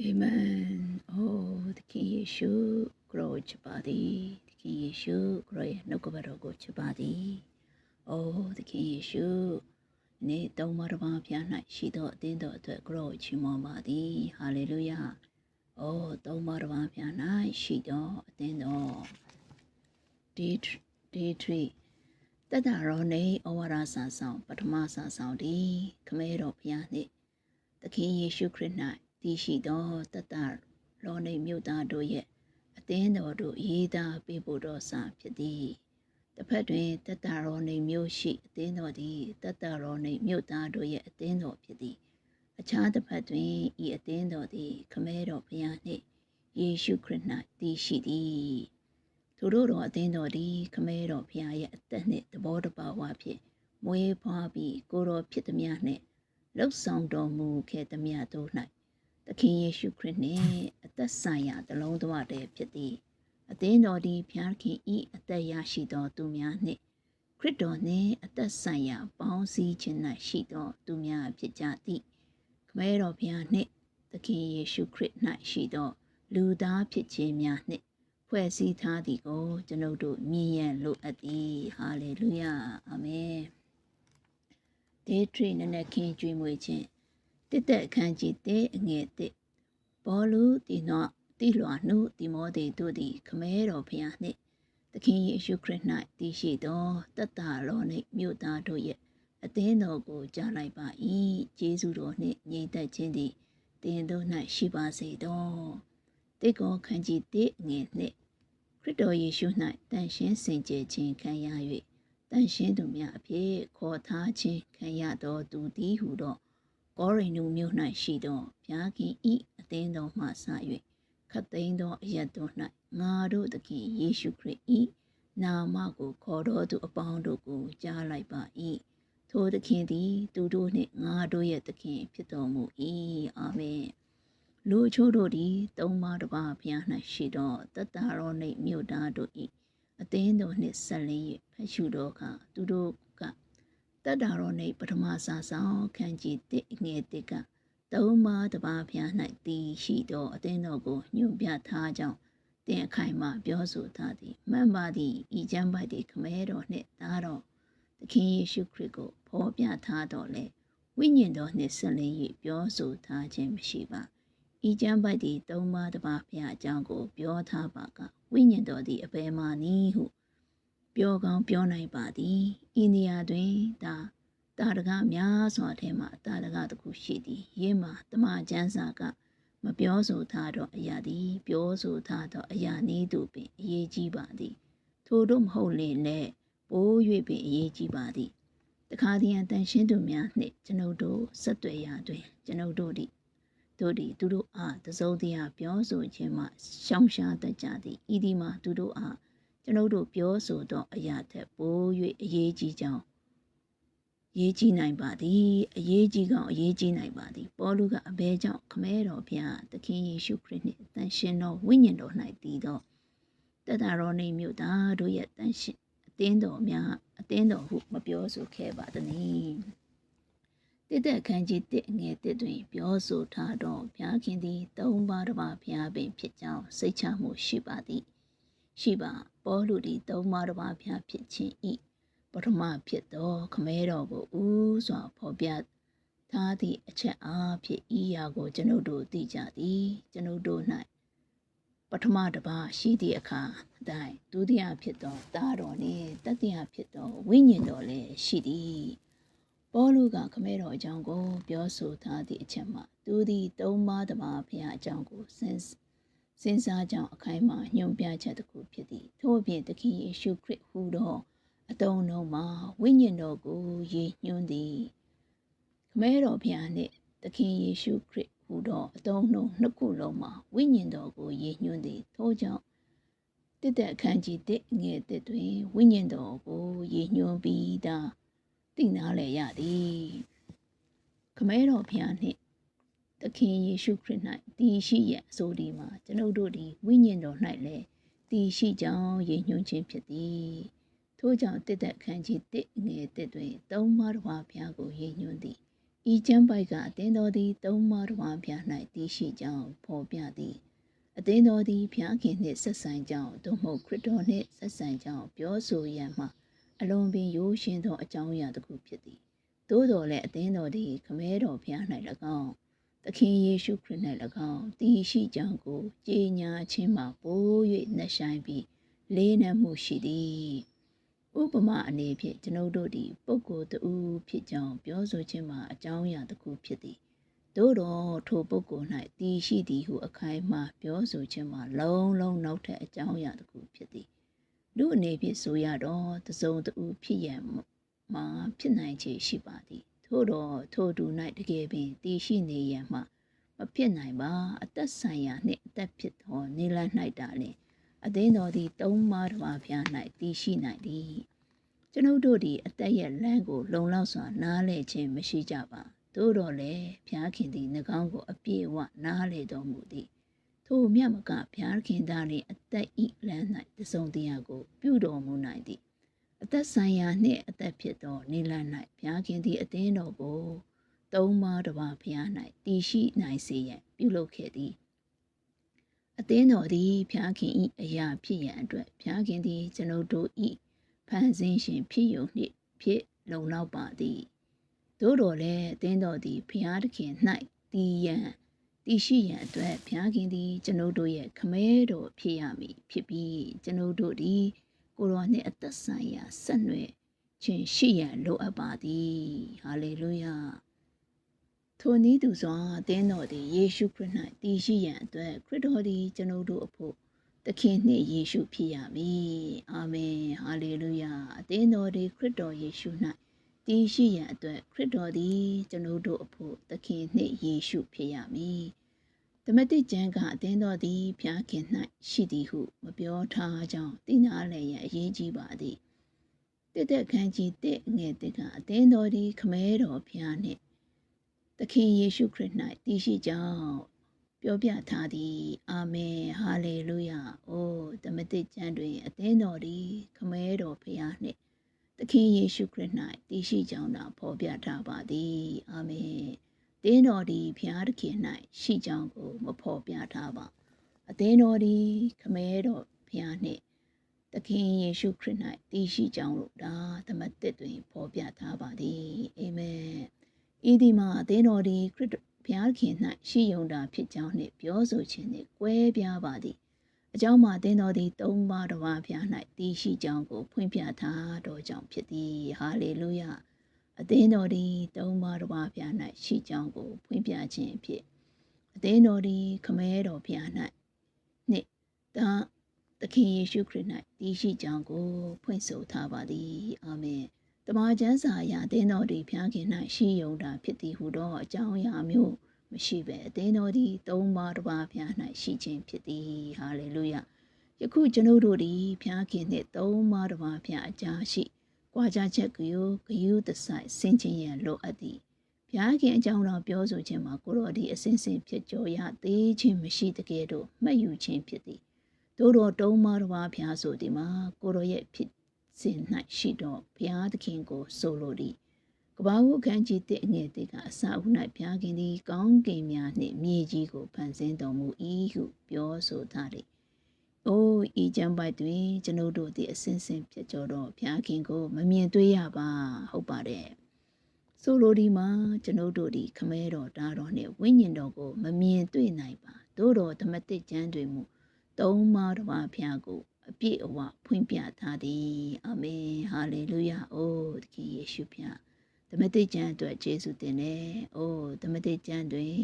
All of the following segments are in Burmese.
အာမင်အိုးသခင်ယေရှုကရောချပါသည်သခင်ယေရှုကရောရဲ့နှုတ်ကပတ်တော်ကိုချပါသည်အိုးသခင်ယေရှုနေ့သုံးပါးတစ်ပါးဖျား၌ရှိသောအသင်းတော်အတွက်ကရောချီးမွမ်းပါသည်ဟာလေလုယာအိုးသုံးပါးတစ်ပါးဖျား၌ရှိသောအသင်းတော်ဒီဒီထရီတတရောနေဩဝါဒစာဆောင် ပထမစာဆောင်ဒီခမဲတော်ဖျားနှင့်သခင်ယေရှုခရစ်၌ တည်ရှိသောတတရောနေမြို့သားတို့ရဲ့အသင်းတော်တို့ရေးသားပေးပို့တော်စာဖြစ်သည်တစ်ဖက်တွင်တတရောနေမြို့ရှိအသင်းတော်သည်တတရောနေမြို့သားတို့ရဲ့အသင်းတော်ဖြစ်သည်အခြားတစ်ဖက်တွင်ဤအသင်းတော်သည်ခမဲတော်ဘုရားနှင့်ယေရှုခရစ်၌တည်ရှိသည်သူတို့တော်အသင်းတော်သည်ခမဲတော်ဘုရားရဲ့အသက်နှင့်တဘောတဘာဝဖြင့်မွေးဖွားပြီးကိုတော်ဖြစ်သည်များနှင့်လှုပ်ဆောင်တော်မူခဲ့သည်များတို့၌ သခင်ယေရှုခရစ်နှင့်အသက်ဆိုင်ရာတလုံးတဝတည်းဖြစ်သည်အသင်းတော်သည်ဖျားခင်ဤအသက်ရရှိသောသူများနှင့်ခရစ်တော်နှင့်အသက်ဆိုင်ရာပေါင်းစည်းခြင်း၌ရှိသောသူများဖြစ်ကြသည်ခမဲတော်ဘုရားနှင့်သခင်ယေရှုခရစ်၌ရှိသော လူသားဖြစ်ခြင်းများနှင့်ဖွဲ့စည်းထားသည်ကိုကျွန်ုပ်တို့မြင်ရန်လိုအပ်သည်ဟာလေလုယာအာမင်ဒေးထရီနနခင်ကျွေးမွေးခြင်း တစ်သက်အခန်းကြီးတစ်အငယ်တစ်ဘောလူတီနော့တိလွာနှုတိမောသေတို့သည်ခမဲတော်ဖျားနှင့်သခင်ယေရှုခရစ်၌တည်ရှိသောတတ္တတော်နှင့်မြို့သားတို့ရဲ့အသင်းတော်ကိုကြားလိုက်ပါ၏ကျေးဇူးတော်နှင့်ညီသက်ခြင်းသည်တင်တို့၌ရှိပါစေသောတိတ်ကောခန်းကြီးတစ်အငယ်နှစ်ခရစ်တော်ယေရှု၌တန်ရှင်းစင်ကြယ်ခြင်းခံရ၍တန်ရှင်းသူများအဖြစ်ခေါ်ထားခြင်းခံရသောသူသည်ဟုသော ကောရိန္သုမြို့၌ရှိသောဘုရားခင်ဤအသင်းတော်မှစ၍ခတ်သိမ်းသောအရတ်တို့၌ငါတို့သခင်ယေရှုခရစ်ဤနာမကိုခေါ်တော်သူအပေါင်းတို့ကိုကြားလိုက်ပါ၏ထိုသခင်သည် သူတို့နှင့်ငါတို့ရဲ့သခင်ဖြစ်တော်မူ၏အာမင်လူချို့တို့သည်သုံးပါးတစ်ပါးဘုရား၌ရှိသောတတ္တရောနှင့်မြို့သားတို့၏အသင်းတော်နှင့်ဆက်လင်း၍ဖတ်ရှုတော်အခါသူတို့က တတ္တရောနှင့်ပထမစာဆောင်ခန်းကြီး1ငယ်1ကသုံးပါးတစ်ပါးဘုရား၌တည်ရှိသောအသင်းတော်ကိုညွှန်ပြထားကြောင်းတင်အခိုင်မှပြောဆိုထားသည်မှန်ပါသည်ဤကျမ်းပိုက်သည်ခမဲတော်နှင့်သားတော်သခင်ယေရှုခရစ်ကိုဖော်ပြထားတော်လဲဝိညာဉ်တော်နှင့်ဆက်လင်း၍ပြောဆိုထားခြင်းမရှိပါဤကျမ်းပိုက်သည်သုံးပါးတစ်ပါးဘုရားအကြောင်းကို ပြောထားပါကဝိညာဉ်တော်သည်အဘယ်မှနည်းဟု ပြောကောင်းပြောနိုင်ပါသည်ဤနေရာတွင်ဒါတာတကားများစွာထဲမှတာတကားတစ်ခုရှိသည်ယင်းမှာတမန်ကျမ်းစာကမပြောဆိုထားသောအရာသည် ပြောဆိုထားသောအရာနည်းသို့ပင်အရေးကြီးပါသည် ထို့တို့မဟုတ်လေနဲ့ပိုး၍ပင်အရေးကြီးပါသည်တခါတည်းအတန်ရှင်းသူများနှင့်ကျွန်ုပ်တို့ဆက်သွယ်ရာတွင် ကျွန်ုပ်တို့သည်တို့သည်သူတို့အားတစုံတရာပြောဆိုခြင်းမှရှောင်ရှားတတ်ကြသည်ဤဒီမှာသူတို့အား ကျွန်ုပ်တို့ပြောဆိုသောအရာထက်ပို၍အရေးကြီးကြောင်းရေးကြည့်နိုင်ပါသည်အရေးကြီးကောင်အရေးကြီးနိုင်ပါသည်ပေါလုကအဘဲကြောင့်ခမဲတော်ဘုရားသခင်ယေရှုခရစ်နှင့်တန်ရှင်သောဝိညာဉ်တော်၌တည်သောတတရောနေမြို့သားတို့ရဲ့တန်ရှင်အသင်းတော်များအသင်းတော်ဟုမပြောဆိုခဲ့ပါသနည်းတည်တဲ့အခန်းကြီး1ငယ်1တွင် ပြောဆိုထားသောဘုရားခင်သည်သုံးပါးတစ်ပါးဘုရားပင်ဖြစ်ကြောင်းစိတ်ချမှုရှိပါသည် ရှိပါပေါလုသည်သုံးပါးတစ်ပါးဘုရားဖြစ်ခြင်း၏ပထမဖြစ်သောခမဲတော်ကိုဥစွာဖော်ပြထားသည့်အချက်အားဖြင့်ဤရာကိုကျွန်ုပ်တို့သိကြသည်ကျွန်ုပ်တို့၌ပထမတစ်ပါးရှိသည့်အခါအတိုင်းဒုတိယဖြစ်သောသားတော်နှင့်တတိယဖြစ်သောဝိညာဉ်တော်လည်းရှိသည်ပေါလုကခမဲတော်အကြောင်းကို ပြောဆိုထားသည့်အချက်မှာသူသည်သုံးပါးတစ်ပါးဖျားအကြောင်းကိုစဉ်း စဉ်းစားကြောင်းအခိုင်အမာညွှန်ပြချက်တစ်ခုဖြစ်သည်ထို့အပြင်သခင်ယေရှုခရစ်ဟူသောအတုံးလုံးမှာဝိညာဉ်တော်ကိုရည်ညွှန်းသည်ခမဲတော်ဖျားနှင့်သခင်ယေရှုခရစ်ဟူသောအတုံးလုံးနှစ်ခုလုံးမှာဝိညာဉ်တော်ကိုရည်ညွှန်းသည်ထို့ကြောင့်တည်တဲ့အခန်းကြီးတစ်ငယ်တစ်တွင်ဝိညာဉ်တော်ကိုရည်ညွှန်းပြီးသာသိနာလေရသည်ခမဲတော်ဖျားနှင့် သခင်ယေရှုခရစ်၌တည်ရှိရအဆိုဒီမှာကျွန်ုပ်တို့သည်ဝိညာဉ်တော်၌လည်းတည်ရှိကြောင်းရည်ညွှန်းခြင်းဖြစ်သည်ထို့ကြောင့်တစ်သက်ခန်းကြီးတစ်ငယ်တစ်တွင်သုံးပါးတစ်ပါးဘုရားကိုရည်ညွှန်းသည်ဤကျမ်းပိုက်ကအသင်းတော်သည်သုံးမတော်ဝါဖျား၌တည်ရှိကြောင်းဖော်ပြသည်အသင်းတော်သည်ဖျားခင်နှင့်ဆက်ဆံကြောင်းသို့မဟုတ်ခရစ်တော်နှင့်ဆက်ဆံကြောင်းပြောဆိုရန်မှအလွန်ပင်ရိုးရှင်းသောအကြောင်းအရာတစ်ခုဖြစ်သည်သို့တော်လည်းအသင်းတော်သည်ခမဲတော်ဖျား၌၎င်း သခင်ယေရှုခရစ်၌၎င်းတည်ရှိကြောင်းကိုကြေညာခြင်းမှာပို၍နှဆိုင်ပြီးလေးနက်မှုရှိသည်ဥပမာအနေဖြင့်ကျွန်ုပ်တို့သည်ပုဂ္ဂိုလ်တဦးဖြစ်ကြောင်းပြောဆိုခြင်းမှာအကြောင်းအရာတစ်ခုဖြစ်သည်သို့တော့ထိုပုဂ္ဂိုလ်၌တည်ရှိသည်ဟုအခိုင်အမာပြောဆိုခြင်းမှာလုံးလုံးနောက်ထပ်အကြောင်းအရာတစ်ခုဖြစ်သည်လူအနေဖြင့်ဆိုရတော့တစုံတဦးဖြစ်ရန်မှာဖြစ်နိုင်ခြေရှိပါသည် ထို့တော့ထိုသူ၌တကယ်ပင်တည်ရှိနေရန်မှမဖြစ်နိုင်ပါအသက်ဆိုင်ရာနှင့်အသက်ဖြစ်သောနေလ၌တာလျှင်အသင်းတော်သည်သုံးပါးတစ်ပါးဖျား၌တည်ရှိနိုင်သည်ကျွန်ုပ်တို့သည်အသက်ရဲ့လမ်းကိုလုံလောက်စွာနားလည်ခြင်းမရှိကြပါသို့တော်လည်းဖျားခင်သည်နှကောင်းကိုအပြည့်အဝနားလေတော်မူသည်ထိုမြတ်မကဖျားခင်သားနှင့်အသက်ဤလမ်း၌တစုံတရာကို ပြုတော်မူနိုင်သည် အသက်ဆိုင်ရာနှင့်အသက်ဖြစ်သောနေလ၌ဘုရားခင်သည်အသင်းတော်ကိုသုံးပါးတစ်ပါးဘုရား၌တည်ရှိနိုင်စေရန်ပြုလုပ်ခဲ့သည်အသင်းတော်သည်ဘုရားခင်၏အရာဖြစ်ရန်အတွက်ဘုရားခင်သည်ကျွန်ုပ်တို့၏ဖန်ဆင်းရှင်ဖြစ်ယုံနှင့်ဖြစ်လုံလောက်ပါသည်သို့တော်လည်းအသင်းတော်သည်ဘုရားသခင်၌တည်ရန်တည်ရှိရန်အတွက်ဘုရားခင်သည်ကျွန်ုပ်တို့ရဲ့ခမဲတော်ဖြစ်ရမည်ဖြစ်ပြီးကျွန်ုပ်တို့သည် ကိုတော်နှင့်အသက်ဆိုင်ရာဆက်နွယ်ခြင်းရှိရန်လိုအပ်ပါသည်ဟာလေလုယာထိုနည်းသူစွာအသင်းတော်သည်ယေရှုခရစ်၌တည်ရှိရန်အတွက်ခရစ်တော်သည်ကျွန်ုပ်တို့အဖို့သခင်နှင့်ယေရှုဖြစ်ရမည်အာမင်ဟာလေလုယာအသင်းတော်သည်ခရစ်တော်ယေရှု၌တည်ရှိရန်အတွက်ခရစ်တော်သည်ကျွန်ုပ်တို့အဖို့သခင်နှင့်ယေရှုဖြစ်ရမည် သမတိကျမ်းကအသင်းတော်သည်ဖျားခင်၌ရှိသည်ဟုမပြောထားကြောင်းသိနာလည်းရန်အရေးကြီးပါသည်တက်တက်ခန်းကြီးတဲ့ငယ်တဲ့ကအသင်းတော်သည်ခမဲတော်ဖျားနှင့်သခင်ယေရှုခရစ်၌တည်ရှိကြောင်းပြောပြထားသည်အာမင်ဟာလေလုယာအိုးသမတိကျမ်းတွင်အသင်းတော်သည်ခမဲတော်ဖျားနှင့်သခင်ယေရှုခရစ်၌တည်ရှိကြောင်းသာဖော်ပြထားပါသည်အာမင် တင်းတော်သည်ဖျားသခင်၌ရှိကြောင်းကိုမဖော်ပြထားပါအသင်းတော်သည်ခမဲတော်ဖျားနှင့်သခင်ယေရှုခရစ်၌တည်ရှိကြောင်းလို့ဒါသမတ်တစ်တွင်ဖော်ပြထားပါသည်အာမင်ဤဒီမှာအသင်းတော်သည်ခရစ်ဘုရားခင်၌ရှိယုံတာဖြစ်ကြောင်းနှင့်ပြောဆိုခြင်းနှင့်ကွဲပြားပါသည်အကြောင်းမှာသင်တော်သည်သုံးပါးတော်ဖျား၌တည်ရှိကြောင်းကိုဖွင့်ပြထားတော်ကြောင့်ဖြစ်သည်ဟာလေလုယာ အသင်းတော်သည်သုံးပါးတော်ဖျား၌ရှိကြောင်းကိုဖွင့်ပြခြင်းဖြစ်အသင်းတော်သည်ခမဲတော်ဖျား၌နှင့်သာသခင်ယေရှုခရစ်၌တည်ရှိကြောင်းကိုဖွင့်ဆိုထားပါသည်အာမင်တမန်ကျမ်းစာအရအသင်းတော်သည်ဖျားခင်၌ရှိယုံတာဖြစ်သည်ဟုသောအကြောင်းအရာမျိုးမရှိပဲအသင်းတော်သည်သုံးပါးတစ်ပါးဖျား၌ရှိခြင်းဖြစ်သည်ဟာလေလုယယခုကျွန်ုပ်တို့သည်ဖျားခင်နှင့်သုံးပါးတစ်ပါးဖျားအကြားရှိ ကြွားကြချက်ကိုဂယုတဆိုင်ဆင်ခြင်ရန်လိုအပ်သည်ဘုရားခင်အကြောင်းတော်ပြောဆိုခြင်းမှာကိုတော်ဒီအစဉ်စဉ်ဖြစ်ကြောရသေးခြင်းမရှိတကယ်တော့မှတ်ယူခြင်းဖြစ်သည်သို့တော်တုံးမတော်ဘုရားဆိုသည်မှာကိုတော်ရဲ့ဖြစ်စဉ်၌ရှိတော့ဘုရားသခင်ကိုဆိုလိုသည်ကဘာဟုခန်းကြီးတဲ့အငယ်တဲ့ကအစာအုပ်၌ဘုရားခင်သည်ကောင်းကင်များနှင့်မြေကြီးကိုဖန်ဆင်းတော်မူ၏ဟုပြောဆိုထားသည်။ အိုးဤကျမ်းပိုက်တွင် ကျွန်ုပ်တို့သည်အစဉ်စဉ်ဖြစ်ကြတော့ဘုရားခင်ကို မမြင်တွေ့ရပါဟုတ်ပါတယ်။ဆိုလိုဒီမှာကျွန်ုပ်တို့သည်ခမဲတော်တားတော်နှင့်ဝိညာဉ်တော်ကို မမြင်တွေ့နိုင်ပါ။သို့တော်ဓမ္မတိကျမ်းတွင်မူသုံးပါးတစ်ပါးဘုရားကိုအပြည့်အဝဖွင့်ပြထားသည်အာမင်ဟာလေလုယာအိုးသခင်ယေရှုဖျားသမတိကျမ်းအတွက်ယေရှုတင်တယ်အိုးသမတိကျမ်းတွင်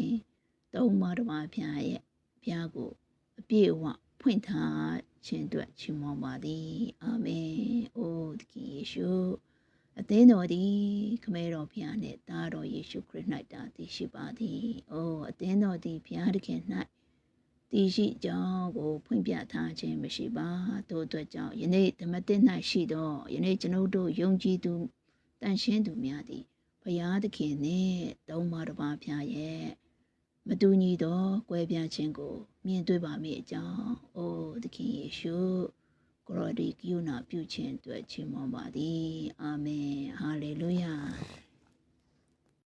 သုံးပါးတစ်ပါးဖျားရဲ့ဖျားကိုအပြည့်အဝ ဖွင့်ထားခြင်းအတွက်ချီးမွမ်းပါသည်အာမင်အိုးသခင်ယေရှုအသင်းတော်သည်ခမဲတော်ဖျားနှင့်တားတော်ယေရှုခရစ်၌တာတည်ရှိပါသည်အိုးအသင်းတော်သည်ဖျားသခင်၌တည်ရှိကြောင်းကိုဖွင့်ပြထားခြင်းမရှိပါတို့အတွက်ကြောင့်ယနေ့ဓမ္မသစ်၌ရှိသောယနေ့ကျွန်ုပ်တို့ယုံကြည်သူတန်ရှင်းသူများသည်ဘုရားသခင်နှင့်သုံးပါးတစ်ပါးဖျားရဲ့မတူညီသောကွဲပြားခြင်းကို မြင်တွေ့ပါမည်အကြောင်းအိုသခင်ယေရှုကိုရောဒီကိယနာပြုခြင်းအတွက်ချီးမွမ်းပါသည်အာမင်ဟာလေလုယာ